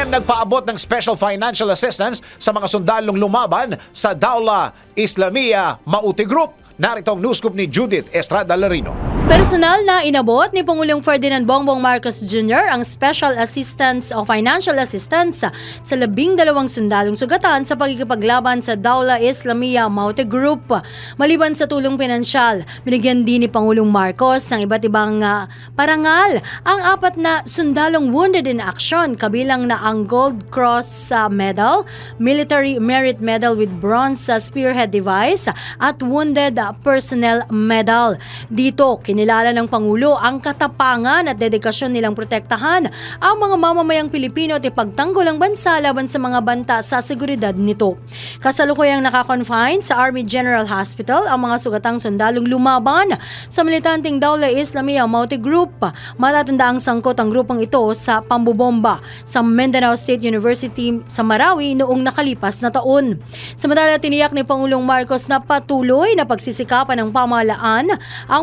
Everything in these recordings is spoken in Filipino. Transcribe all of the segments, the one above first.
DBM nagpaabot ng special financial assistance sa mga sundalong lumaban sa Daula Islamia Mauti Group. Narito ang news scoop ni Judith Estrada Larino. Personal na inabot ni Pangulong Ferdinand Bongbong Marcos Jr. ang special assistance o financial assistance sa labing dalawang sundalong sugatan sa pagkikipaglaban sa Daula Islamia Maute Group. Maliban sa tulong pinansyal, binigyan din ni Pangulong Marcos ng iba't ibang ah, parangal ang apat na sundalong wounded in action kabilang na ang Gold Cross ah, Medal, Military Merit Medal with Bronze ah, Spearhead Device at Wounded ah, Personnel Medal. Dito, kinilala ng Pangulo ang katapangan at dedikasyon nilang protektahan ang mga mamamayang Pilipino at ipagtanggol ang bansa laban sa mga banta sa seguridad nito. Kasalukuyang nakakonfine sa Army General Hospital ang mga sugatang sundalong lumaban sa militanteng Daula Islamia Maute Group. Matatanda ang sangkot ang grupong ito sa pambubomba sa Mindanao State University sa Marawi noong nakalipas na taon. Samantala tiniyak ni Pangulong Marcos na patuloy na pagsisikapan ng pamahalaan ang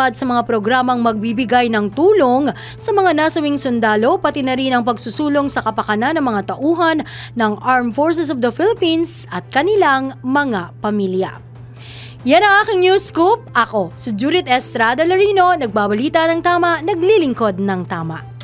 pagpapatupad sa mga programang magbibigay ng tulong sa mga nasawing sundalo pati na rin ang pagsusulong sa kapakanan ng mga tauhan ng Armed Forces of the Philippines at kanilang mga pamilya. Yan ang aking news scoop. Ako, si Judith Estrada Larino, nagbabalita ng tama, naglilingkod ng tama.